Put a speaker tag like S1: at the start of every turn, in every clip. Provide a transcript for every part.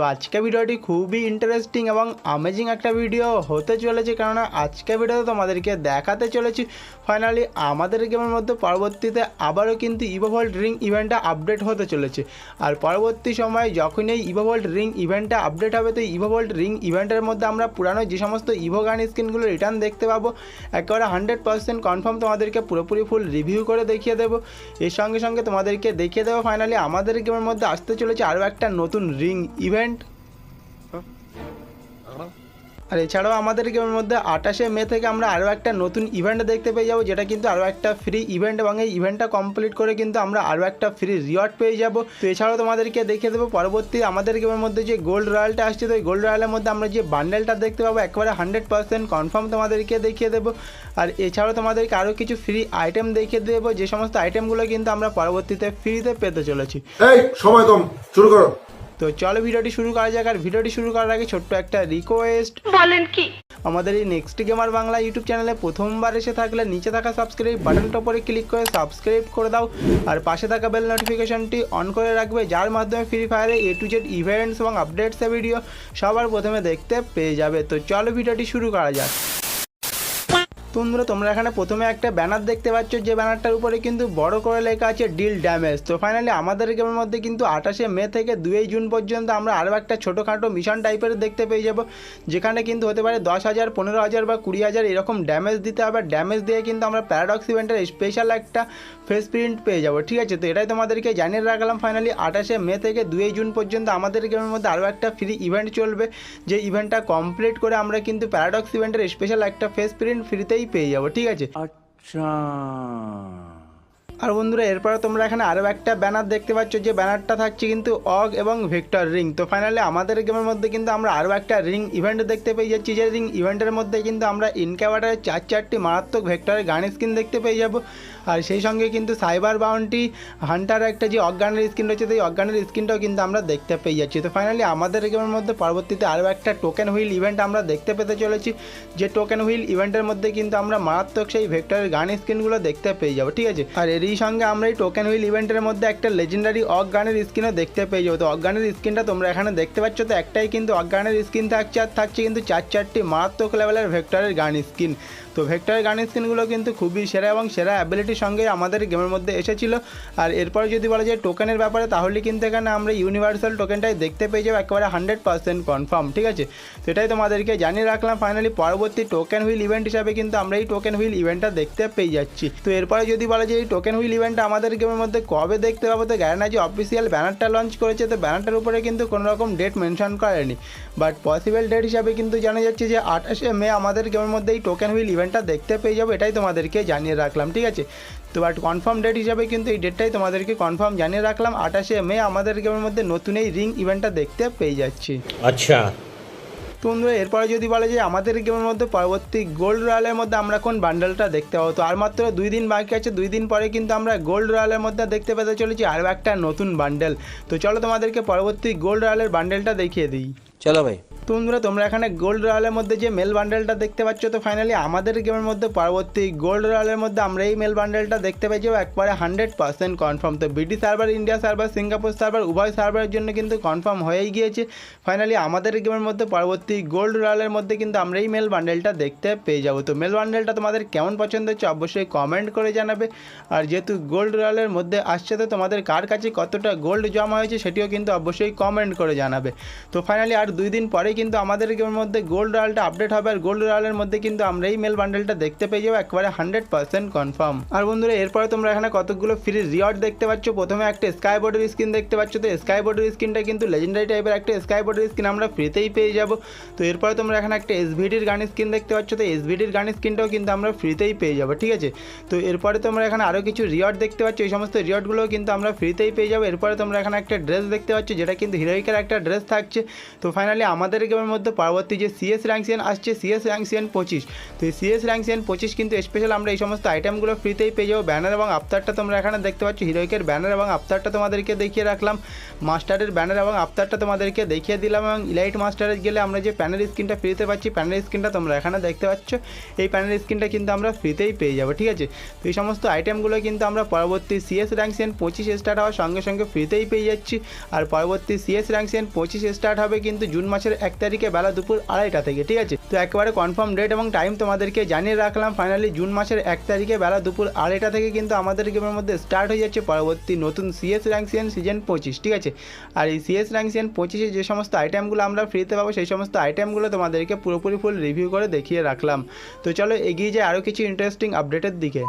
S1: তো আজকে ভিডিওটি খুবই ইন্টারেস্টিং এবং আমেজিং একটা ভিডিও হতে চলেছে কেননা আজকে ভিডিওতে তোমাদেরকে দেখাতে চলেছি। ফাইনালি আমাদের গেমের মধ্যে পরবর্তীতে আবারও কিন্তু ইভোভল্ট রিং ইভেন্টটা আপডেট হতে চলেছে। আর পরবর্তী সময়ে যখন এই ইভোভল্ট রিং ইভেন্টটা আপডেট হবে, তো ইভোভল্ট রিং ইভেন্টের মধ্যে আমরা পুরানো যে সমস্ত ইভো গান স্কিনগুলো রিটার্ন দেখতে পাবো। একেবারে হান্ড্রেড পার্সেন্ট কনফার্ম তোমাদেরকে পুরোপুরি ফুল রিভিউ করে দেখিয়ে দেবো। এর সঙ্গে সঙ্গে তোমাদেরকে দেখিয়ে দেবো। ফাইনালি আমাদের গেমের মধ্যে আসতে চলেছে আরও একটা নতুন রিং ইভেন্ট আর এছাড়াও আমাদের গেমের মধ্যে আঠাশে মে থেকে আমরা আরও একটা নতুন ইভেন্ট দেখতে পেয়ে যাব, যেটা কিন্তু আরও একটা ফ্রি ইভেন্ট এবং এই ইভেন্টটা কমপ্লিট করে কিন্তু আমরা আরও একটা ফ্রি রিওয়ার্ড পেয়ে যাব। তো এছাড়াও তোমাদেরকে দেখিয়ে দেবো, পরবর্তী আমাদের গেমের মধ্যে যে গোল্ড রয়্যালটা আসছে, তো এই গোল্ড রয়্যালের মধ্যে আমরা যে বান্ডেলটা দেখতে পাবো, একেবারে হান্ড্রেড পার্সেন্ট কনফার্ম তোমাদেরকে দেখিয়ে দেবো। আর এছাড়াও তোমাদেরকে আরও কিছু ফ্রি আইটেম দেখিয়ে দেবো, যে সমস্ত আইটেমগুলো কিন্তু আমরা পরবর্তীতে ফ্রিতে পেতে চলেছি।
S2: এই, সময় কম, শুরু করো।
S1: তো চলো ভিডিওটি শুরু করা যাক আর ভিডিওটি শুরু করার আগে ছোট্ট একটা রিকোয়েস্ট
S3: বলেন কি?
S1: আমাদের এই নেক্সট গেমার বাংলা ইউটিউব চ্যানেলে প্রথমবার এসে থাকলে নিচে থাকা সাবস্ক্রাইব বাটনটা উপরে ক্লিক করে সাবস্ক্রাইব করে দাও আর পাশে থাকা বেল নোটিফিকেশনটি অন করে রাখবে যার মাধ্যমে ফ্রি ফায়ারে এ টু জেড ইভেন্টস এবং আপডেটসের ভিডিও সবার প্রথমে দেখতে পেয়ে যাবে। তো চলো ভিডিওটি শুরু করা যাক। তোমরা তোমরা এখানে প্রথমে একটা ব্যানার দেখতে পাচ্ছ, যে ব্যানারটার উপরে কিন্তু বড় করে লেখা আছে ডিল ড্যামেজ তো ফাইনালি আমাদের গেমের মধ্যে কিন্তু আঠাশে মে থেকে দুই জুন পর্যন্ত আমরা আরও একটা ছোটোখাটো মিশন টাইপের দেখতে পেয়ে যাব, যেখানে কিন্তু হতে পারে দশ হাজার, পনেরো হাজার বা কুড়ি হাজার এরকম ড্যামেজ দিতে হবে। ড্যামেজ দিয়ে কিন্তু আমরা প্যারাডক্স ইভেন্টের স্পেশাল একটা ফেস প্রিন্ট পেয়ে যাব, ঠিক আছে? তো এটাই তোমাদেরকে জানিয়ে রাখলাম ফাইনালি আঠাশে মে থেকে দুই জুন পর্যন্ত আমাদের গেমের মধ্যে আরও একটা ফ্রি ইভেন্ট চলবে, যে ইভেন্টটা কমপ্লিট করে আমরা কিন্তু প্যারাডক্স ইভেন্টের স্পেশাল একটা ফেস প্রিন্ট ফ্রিতেই পেয়ে যাব ঠিক আছে? আর বন্ধুরা, এরপরে তোমরা এখানে আরও একটা ব্যানার দেখতে পাচ্ছ যে ব্যানারটা থাকছে কিন্তু অগ এবং ভিক্টর রিং। তো ফাইনালি আমাদের গেমের মধ্যে কিন্তু আমরা আরও একটা রিং ইভেন্ট দেখতে পেয়ে যাচ্ছি। যে রিং ইভেন্টের মধ্যে কিন্তু আমরা ইনক্যাভাটারের চার চারটি মারাত্মক ভেক্টরের গান স্কিন দেখতে পেয়ে যাব। আর সেই সঙ্গে কিন্তু সাইবার বাউন্টি হান্টার একটা যে অজ্ঞানের স্কিন রয়েছে, সেই অজ্ঞানের স্কিনটাও কিন্তু আমরা দেখতে পেয়ে যাচ্ছি। তো ফাইনালি আমাদের গেমের মধ্যে পরবর্তীতে আরও একটা টোকেন হুইল ইভেন্ট আমরা দেখতে পেতে চলেছি। যে টোকেন হুইল ইভেন্টের মধ্যে কিন্তু আমরা মারাত্মক সেই ভেক্টরের গান স্কিনগুলো দেখতে পেয়ে যাব, ঠিক আছে? আর এরই সঙ্গে আমরা এই টোকেন হুইল ইভেন্টের মধ্যে একটা লেজেন্ডারি অজ্ঞানের স্ক্রিনও দেখতে পেয়ে যাব। তো অজ্ঞানের স্ক্রিনটা তোমরা এখানে দেখতে পাচ্ছ, তো একটাই কিন্তু অজ্ঞানের স্ক্রিন থাকছে আর থাকছে কিন্তু চার চারটি মারাত্মক লেভেলের ভেক্টরের গান স্কিন তো ভেক্টরের গান স্কিনগুলো কিন্তু খুবই সেরা এবং সেরা অ্যাবিলিটির সঙ্গে আমাদের গেমের মধ্যে এসেছিল। আর এরপরে যদি বলা যায় টোকেনের ব্যাপারে, তাহলে কিন্তু এখানে আমরা ইউনিভার্সাল টোকেনটাই দেখতে পেয়ে যাব, একেবারে হান্ড্রেড পার্সেন্ট কনফার্ম ঠিক আছে? সেটাই তোমাদেরকে জানিয়ে রাখলাম। ফাইনালি পরবর্তী টোকেন হুইল ইভেন্ট হিসাবে কিন্তু আমরা এই টোকেন হুইল ইভেন্টটা দেখতে পেয়ে যাচ্ছি। তো এরপরে যদি বলা যায় এই টোকেন হুইল ইভেন্টটা আমাদের গেমের মধ্যে কবে দেখতে পাবো, তো গ্যারানা যে অফিসিয়াল ব্যানারটা লঞ্চ করেছে, তো ব্যানারটার উপরে কিন্তু কোনো রকম ডেট মেনশন করেনি। বাট পসিবল ডেট হিসাবে কিন্তু জানা যাচ্ছে যে আঠাশে মে আমাদের গেমের মধ্যে এই টোকেন হুইল চ্যানেলটা দেখতে পেয়ে যাব এটাই তোমাদেরকে জানিয়ে রাখলাম ঠিক আছে? তো বাট কনফার্ম ডেট হিসাবে কিন্তু এই ডেটটাই তোমাদেরকে কনফার্ম জানিয়ে রাখলাম আঠাশে মে আমাদের গেমের মধ্যে নতুন এই রিং ইভেন্টটা দেখতে পেয়ে যাচ্ছি।
S4: আচ্ছা।
S1: তো বন্ধুরা এরপরে যদি বলে যে আমাদের গেমের মধ্যে পরবর্তী গোল্ড রয়্যালের মধ্যে আমরা কোন বান্ডেলটা দেখতে পাবো তো আর মাত্র দুই দিন বাকি আছে দুই দিন পরে কিন্তু আমরা গোল্ড রয়্যালের মধ্যে দেখতে পেতে চলেছি আরও একটা নতুন বান্ডেল তো চলো তোমাদেরকে পরবর্তী গোল্ড রয়্যালের বান্ডেলটা দেখিয়ে দিই।
S4: চলো ভাই।
S1: তো বন্ধুরা, তোমরা এখানে গোল্ড রয়্যালের মধ্যে যে মেল বান্ডেলটা দেখতে পাচ্ছ, তো ফাইনালি আমাদের গেমের মধ্যে পরবর্তী গোল্ড রয়্যালের মধ্যে আমরা এই মেল বান্ডেলটা দেখতে পেয়ে যাব। একবারে হান্ড্রেড পার্সেন্ট কনফার্ম তো BD server India server Singapore server উভয় সার্ভারের জন্য কিন্তু কনফার্ম হয়েই গিয়েছে। ফাইনালি আমাদের গেমের মধ্যে পরবর্তী গোল্ড রয়্যালের মধ্যে কিন্তু আমরা এই মেল বান্ডেলটা দেখতে পেয়ে যাব। তো মেল বান্ডেলটা তোমাদের কেমন পছন্দ হচ্ছে, অবশ্যই কমেন্ট করে জানাবে। আর যেহেতু গোল্ড রয়্যালের মধ্যে আসছে, তো তোমাদের কার কাছে কতটা গোল্ড জমা হয়েছে, সেটিও কিন্তু অবশ্যই কমেন্ট করে জানাবে। তো ফাইনালি আর দুই দিন পরেই কিন্তু আমাদের মধ্যে গোল্ড রয়্যালটা আপডেট হবে আর গোল্ড রয়্যালের মধ্যে কিন্তু আমরা এই মেল বান্ডেলটা দেখতে পেয়ে যাব, একবারে হান্ড্রেড পার্সেন্ট কনফার্ম আর বন্ধুরা, এরপরে তোমরা এখানে কতগুলো ফ্রি রিওয়ার্ড দেখতে পাচ্ছ। প্রথমে একটা স্কাই বোর্ডের স্ক্রিন দেখতে পাচ্ছ। তো স্কাই বোর্ডের স্কিনটা কিন্তু লেজেন্ডারি টাইপের একটা স্কাই বোর্ডের স্কিন আমরা ফ্রিতেই পেয়ে যাব। তো এরপরে তোমরা এখানে একটা এসভিডির গান স্ক্রিন দেখতে পাচ্ছ। তো এসভিডির গান স্কিনটাও কিন্তু আমরা ফ্রিতেই পেয়ে যাব, ঠিক আছে? তো এরপরে তোমরা এখানে আরও কিছু রিওয়ার্ড দেখতে পাচ্ছ। এই সমস্ত রিওয়ার্ডগুলোও কিন্তু আমরা ফ্রিতেই পেয়ে যাব। এরপরে তোমরা এখানে একটা ড্রেস দেখতে পাচ্ছ, যেটা কিন্তু হিরোইকের একটা ড্রেস থাকছে। তো ফাইনালি আমাদের গেমের মধ্যে পরবর্তী যে সিএস র্যাঙ্কসিয়ান আসছে সিএস র্যাঙ্কসিয়ান পঁচিশ। তো এই সিএস র্যাঙ্কসিয়ান পঁচিশ কিন্তু স্পেশাল আমরা এই সমস্ত আইটেমগুলো ফ্রিতেই পেয়ে যাব। ব্যানার এবং আফতারটা তোমরা এখানে দেখতে পাচ্ছ। হিরোইকের ব্যানার এবং আফতারটা তোমাদেরকে দেখিয়ে রাখলাম। মাস্টারের ব্যানার এবং আফতারটা তোমাদেরকে দেখিয়ে দিলাম এবং ইলাইট মাস্টারে গেলে আমরা যে প্যানেল স্ক্রিনটা ফ্রিতে পাচ্ছি প্যানেল স্ক্রিনটা তোমরা এখানে দেখতে পাচ্ছ। এই প্যানেল স্ক্রিনটা কিন্তু আমরা ফ্রিতেই পেয়ে যাব, ঠিক আছে? তো এই সমস্ত আইটেমগুলো কিন্তু আমরা পরবর্তী সিএস র্যাঙ্কসিয়ান পঁচিশ স্টার্ট হওয়ার সঙ্গে সঙ্গে ফ্রিতেই পেয়ে যাচ্ছি। আর পরবর্তী সিএস র্যাঙ্কসিয়ান পঁচিশ স্টার্ট হবে কিন্তু জুন মাসের এক তারিখে বেলা দুপুর আড়াইটা থেকে, ঠিক আছে? তো একেবারে কনফার্ম ডেট এবং টাইম তোমাদেরকে জানিয়ে রাখলাম ফাইনালি জুন মাসের এক তারিখে বেলা দুপুর আড়াইটা থেকে কিন্তু আমাদের গেমের মধ্যে স্টার্ট হয়ে যাচ্ছে পরবর্তী নতুন সিএস র্যাঙ্কসিয়ান সিজন পঁচিশ, ঠিক আছে? আর এই সিএস র্যাঙ্কসিয়ান পঁচিশে যে সমস্ত আইটেমগুলো আমরা ফ্রিতে পাবো, সেই সমস্ত আইটেমগুলো তোমাদেরকে পুরোপুরি ফুল রিভিউ করে দেখিয়ে রাখলাম। তো চলো এগিয়ে যায় আরও কিছু ইন্টারেস্টিং আপডেটের দিকে।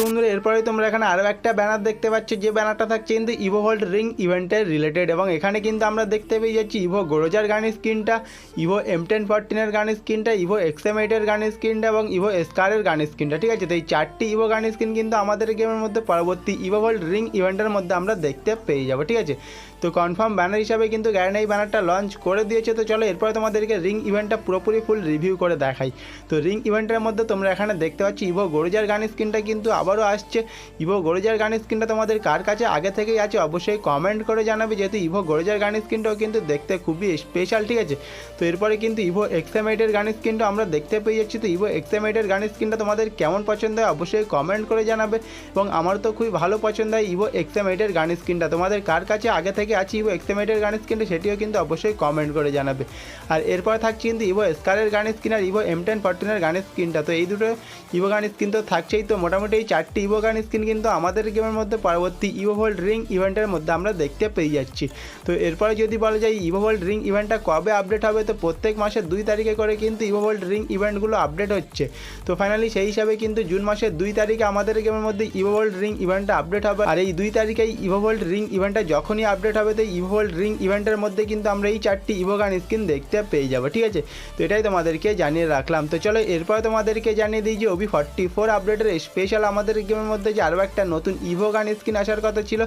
S1: বন্ধুরা এরপরে তোমরা এখানে আরও একটা ব্যানার দেখতে পাচ্ছ। যে ব্যানারটা থাকছে কিন্তু ইভো ভোল্ট রিং ইভেন্টের রিলেটেড এবং এখানে কিন্তু আমরা দেখতে পেয়ে যাচ্ছি ইভো গোরোজার গানের স্ক্রিনটা ইভো এম টেন ফরটিনের গানের স্ক্রিনটা ইভো এক্সএম এইটের গানের স্ক্রিনটা এবং ইভো স্কারের গানের স্ক্রিনটা ঠিক আছে? তো এই চারটি ইভো গানের স্ক্রিন কিন্তু আমাদের গেমের মধ্যে পরবর্তী ইভো ভোল্ট রিং ইভেন্টের মধ্যে আমরা দেখতে পেয়ে যাব, ঠিক আছে? তো কনফার্ম ব্যানার হিসাবে কিন্তু গ্যারেন এই ব্যানারটা লঞ্চ করে দিয়েছে। তো চলো এরপরে তোমাদেরকে রিং ইভেন্টটা পুরোপুরি ফুল রিভিউ করে দেখাই। তো রিং ইভেন্টের মধ্যে তোমরা এখানে দেখতে পাচ্ছ ইভো গরুজার গান স্কিনটা কিন্তু আবারও আসছে। ইভো গরুজার গান স্কিনটা তোমাদের কার কাছে আগে থেকেই আছে অবশ্যই কমেন্ট করে জানাবে। যেহেতু ইভো গরুজার গান স্কিনটাও কিন্তু দেখতে খুবই স্পেশাল ঠিক আছে? তো এরপরে কিন্তু ইভো এক্সামেটের গান স্কিনটা আমরা দেখতে পেয়ে যাচ্ছি। তো ইভো এক্সামেটের গান স্কিনটা তোমাদের কেমন পছন্দ হয় অবশ্যই কমেন্ট করে জানাবে। এবং আমার তো খুবই ভালো পছন্দ হয় ইভো এক্সামেটের গান স্কিনটা তোমাদের কার কাছে আগে থেকে আছে, ইভো এক্সামেটের গান স্কিনটা সেটিও কিন্তু অবশ্যই কমেন্ট করে জানাবে। আর এরপর থাকছে কিন্তু ইভো স্কারের গান স্কিন আর ইভো এম টেন ফোরটিনের গান স্কিনটা তো এই দুটো ইভো গান স্কিন তো থাকছেই, তো মোটামুটি এই চারটি ইভো গান স্কিন কিন্তু আমাদের গেমের মধ্যে পরবর্তী ইভো ভোল্ড রিং ইভেন্টের মধ্যে আমরা দেখতে পেয়ে যাচ্ছি। তো এরপরে যদি বলা যায় ইভো ভোল্ড রিং ইভেন্টটা কবে আপডেট হবে, তো প্রত্যেক মাসের দুই তারিখে করে কিন্তু ইভো ভোল্ড রিং ইভেন্টগুলো আপডেট হচ্ছে। তো ফাইনালি সেই হিসাবে কিন্তু জুন মাসের দুই তারিখে আমাদের গেমের মধ্যে ইভো ভোল্ড রিং ইভেন্টটা আপডেট হবে। আর এই দুই তারিখে ইভো ভোল্ড রিং ইভেন্টটা যখনই আপডেট হবে তো ইভো ভোল্ড রিং ইভেন্টের মধ্যে কিন্তু আমরা এই চারটি ইভো গান স্কিন দেখতে পেয়ে যাব, ঠিক আছে? তো এটাই তোমাদেরকে জানিয়ে রাখলাম। তো চলো, এরপরে তোমাদেরকে জানিয়ে দিই যে ওবি ফর্টি ফোর আপডেটের স্পেশাল আমাদের গেমের মধ্যে যে আরও একটা নতুন ইভো গান স্কিন আসার কথা ছিল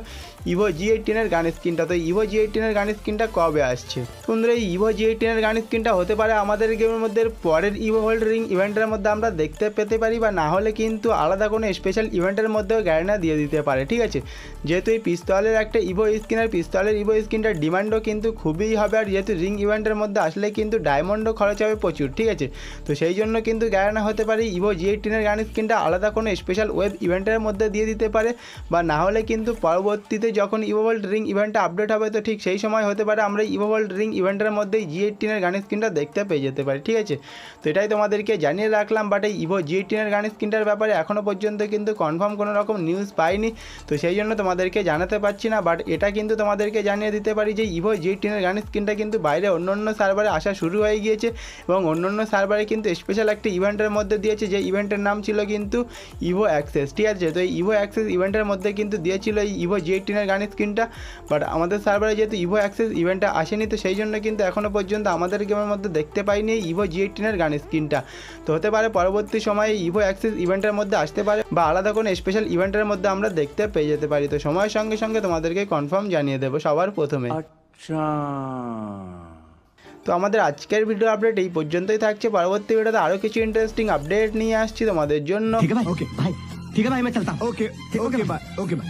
S1: ইভো জি এইটিনের গান স্কিনটা তো ইভো জি এইটিনের গান স্কিনটা কবে আসছে? বন্ধুরা, এই ইভো জি এইটিনের গান স্কিনটা হতে পারে আমাদের গেমের মধ্যে পরের ইভো হোল্ড রিং ইভেন্টের মধ্যে আমরা দেখতে পেতে পারি, বা না হলে কিন্তু আলাদা কোনো স্পেশাল ইভেন্টের মধ্যেও গ্যারেনা দিয়ে দিতে পারে, ঠিক আছে? যেহেতু এই পিস্তলের একটা ইভো স্কিন আর পিস্তলের ইভো স্কিনটার ডিমান্ডও কিন্তু খুবই হবে আর যেহেতু রিং ইভেন্টের মধ্যে আসলে কিন্তু ডায়মন্ডও খরচ হবে প্রচুর, ঠিক আছে? তো সেই জন্য কিন্তু গ্যারেনা হতে পারে ইভো জি এইটিনের গান স্কিনটা আলাদা কোনো স্পেশাল ওয়েব ইভেন্টের মধ্যে দিয়ে দিতে পারে বা না হলে কিন্তু পরবর্তীতে যখন ইভোভল্ড রিং ইভেন্টটা আপডেট হবে তো ঠিক সেই সময় হতে পারে আমরা ইভোভল্ড রিং ইভেন্টের মধ্যেই জি এইটিনের গান স্ক্রিনটা দেখতে পেয়ে যেতে পারি, ঠিক আছে? তো এটাই তোমাদেরকে জানিয়ে রাখলাম বাট এই ইভো জি এইটিনের গান স্ক্রিনটার ব্যাপারে এখনও পর্যন্ত কিন্তু কনফার্ম কোনো রকম নিউজ পাইনি, তো সেই জন্য তোমাদেরকে জানাতে পারছি না বাট এটা কিন্তু তোমাদেরকে জানিয়ে দিতে পারি যে ইভো জি এইটিনের গান স্ক্রিনটা কিন্তু বাইরে অন্য অন্য সার্ভারে আসা শুরু হয়ে গিয়েছে এবং অন্য অন্য সার্ভারে কিন্তু স্পেশাল একটা ইভেন্টের মধ্যে দিয়েছে যে ইভেন্টের নাম ছিল কিন্তু ইভো অ্যাক্সেস ঠিক আছে? তো এই ইভো অ্যাক্সেস ইভেন্টের মধ্যে কিন্তু দিয়েছিল এই ইভো জি এইটিনের গান স্ক্রিনটা বাট আমাদের সার্ভারে যেহেতু ইভো অ্যাক্সেস ইভেন্টটা আসেনি, তো সেই জন্য কিন্তু এখনও পর্যন্ত আমাদের গেমের মধ্যে দেখতে পাইনি ইভো জি এইটিনের গান স্ক্রিনটা তো হতে পারে পরবর্তী সময়ে ইভো অ্যাক্সেস ইভেন্টের মধ্যে আসতে পারে বা আলাদা কোনো স্পেশাল ইভেন্টের মধ্যে আমরা দেখতে পেয়ে যেতে পারি। তো সময়ের সঙ্গে সঙ্গে তোমাদেরকে কনফার্ম জানিয়ে দেবো। সবার প্রথমে।
S3: আচ্ছা।
S1: তো আমাদের আজকের ভিডিও আপডেট এই পর্যন্তই থাকছে। পরবর্তী ভিডিওতে আরও কিছু ইন্টারেস্টিং আপডেট নিয়ে আসছি তোমাদের জন্য।
S4: ঠিক আছে ভাই ঠিক আছে ভাই আমি চলতা ওকে ওকে বাই ওকে ভাই